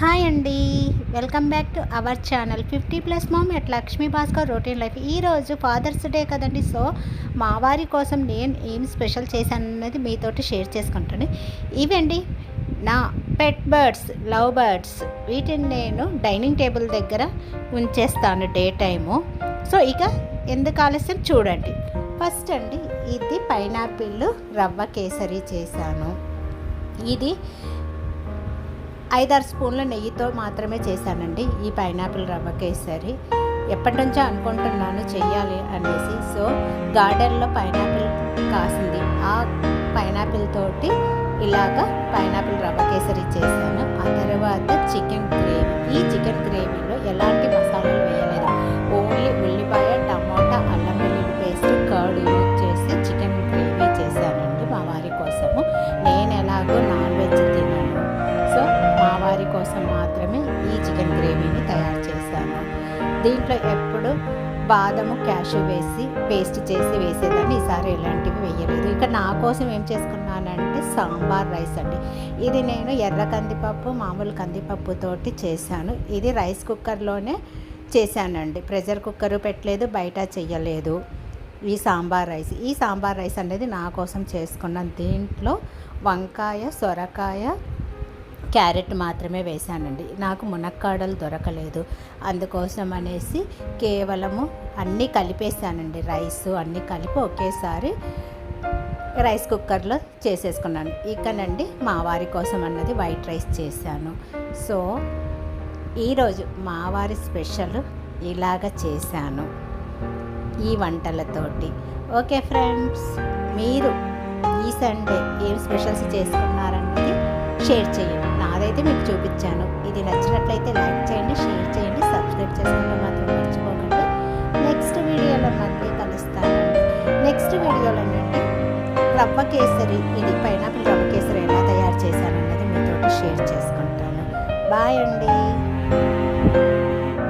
Hi అండి. Welcome back to our channel fifty plus mom at Lakshmi Bhaskar routine life. ఈరోజు fathers day కదండి so మా వారి కోసం నేను ఏం స్పెషల్ చేశాను అన్నది మీతోటి షేర్ చేసుకుంటాను. ఇవండి నా పెట్ బర్డ్స్ లవ్ బర్డ్స్ వీటిని నేను డైనింగ్ టేబుల్ దగ్గర ఉంచేస్తాను డే టైము. సో ఇక ఎందుకు ఆలస్యం చూడండి. ఫస్ట్ అండి ఇది పైనాపిల్ రవ్వ కేసరి చేశాను. ఇది ఐదారు స్పూన్ల నెయ్యితో మాత్రమే చేశానండి. ఈ పైనాపిల్ రవ్వ కేసరి ఎప్పటి నుంచో అనుకుంటున్నాను చెయ్యాలి అనేసి. సో గార్డెన్లో పైనాపిల్ కాసింది. ఆ పైనాపిల్ తోటి ఇలాగా పైనాపిల్ రవ్వ కేసరి చేశాను. ఆ తర్వాత చికెన్ గ్రేవీ. ఈ చికెన్ గ్రేవీలో ఎలాంటి మసాలాలు వేయలేదు. ఓన్లీ ఉల్లిపాయ టమాటా అల్లం వెల్లుల్లి పేస్ట్ కర్డ్ యూజ్ చేసి చికెన్ గ్రేవీ చేశానండి మా వారి కోసము. నేను ఎలాగో నా కోసం మాత్రమే ఈ చికెన్ గ్రేవీని తయారు చేశాను. దీంట్లో ఎప్పుడు బాదము క్యాషు వేసి పేస్ట్ చేసి వేసేదాన్ని. ఈసారి ఇలాంటివి వేయలేదు. ఇక నా కోసం ఏం చేసుకున్నానంటే సాంబార్ రైస్ అండి. ఇది నేను ఎర్ర కందిపప్పు మామూలు కందిపప్పుతోటి చేశాను. ఇది రైస్ కుక్కర్లోనే చేశానండి. ప్రెషర్ కుక్కర్ పెట్టలేదు బయట చెయ్యలేదు ఈ సాంబార్ రైస్. ఈ సాంబార్ రైస్ అనేది నా కోసం చేసుకున్నాను దీంట్లో వంకాయ సొరకాయ క్యారెట్ మాత్రమే వేశానండి. నాకు మునక్కాడలు దొరకలేదు. అందుకోసం అనేసి కేవలము అన్నీ కలిపేసానండి రైస్ అన్నీ కలిపి ఒకేసారి రైస్ కుక్కర్లో చేసేసుకున్నాను. ఇకనండి మా వారి కోసం అన్నది వైట్ రైస్ చేశాను. సో ఈరోజు మా వారి స్పెషల్ ఇలాగ చేశాను ఈ వంటలతోటి. ఓకే ఫ్రెండ్స్ మీరు ఈ సండే ఏం స్పెషల్స్ చేసుకున్నారన్నది షేర్ చేయండి. అయితే మీకు చూపించాను. ఇది నచ్చినట్లయితే లైక్ చేయండి షేర్ చేయండి సబ్స్క్రైబ్ చేసుకోవడం మాత్రం మర్చిపోకండి. నెక్స్ట్ వీడియోలో మళ్ళీ కలుస్తాను. నెక్స్ట్ వీడియోలో నుండి రవ్వ కేసరి ఇది పైనాపిల్ రవ్వ కేసరి ఎలా తయారు చేశానన్నది మీతో షేర్ చేసుకుంటాను. బాయ్ అండి.